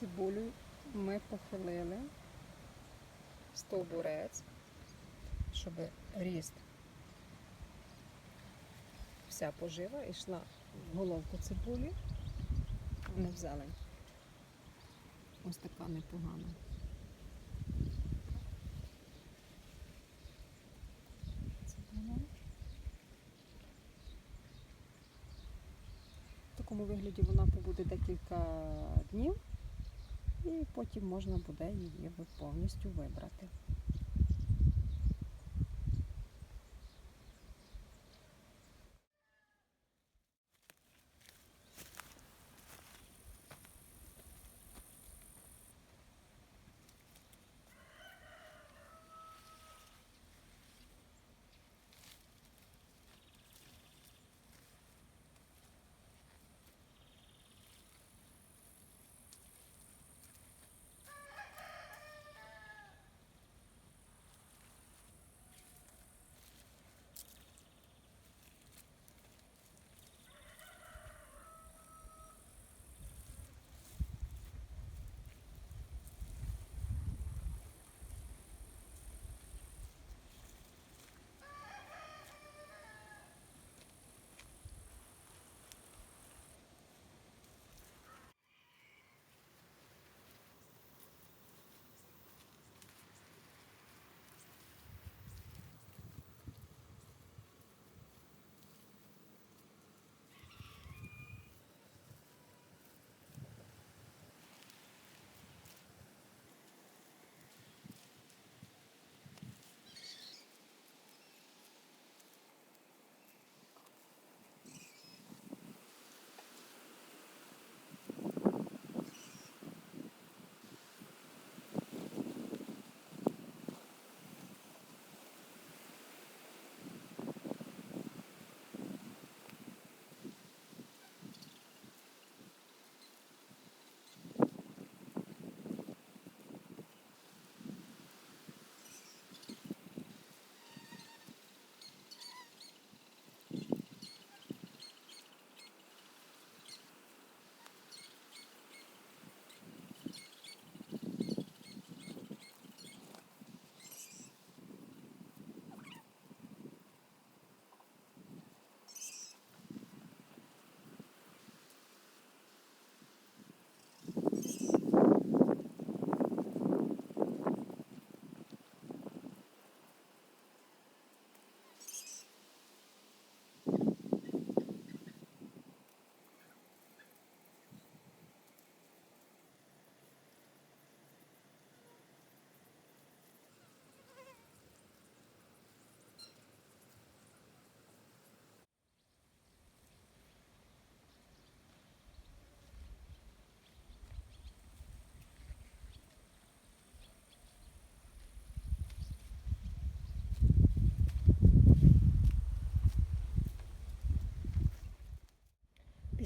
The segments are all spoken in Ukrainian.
цибулю ми похилили стовбурець, щоб ріст вся пожива йшла в головку цибулі, не в зелень. Ось така непогана. В такому вигляді вона побуде декілька днів, і потім можна буде її повністю вибрати.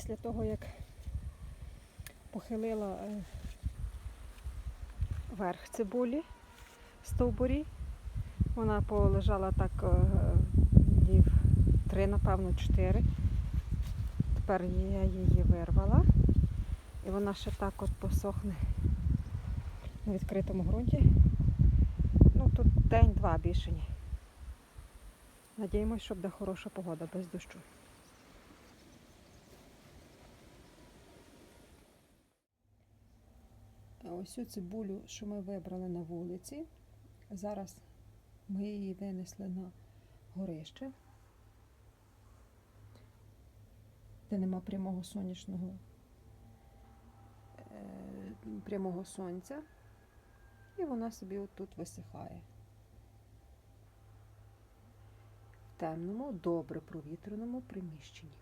Після того, як похилила е, верх цибулі стовбурі, вона полежала так е, днів три, напевно, чотири. Тепер я її вирвала. І вона ще так от посохне на відкритому ґрунті. Ну, тут день-два більше ні. Надіємось, що буде хороша погода без дощу. Ось цю цибулю, що ми вибрали на вулиці. Зараз ми її винесли на горище, де нема прямого сонячного е, прямого сонця. І вона собі отут висихає. В темному, добре провітреному приміщенні.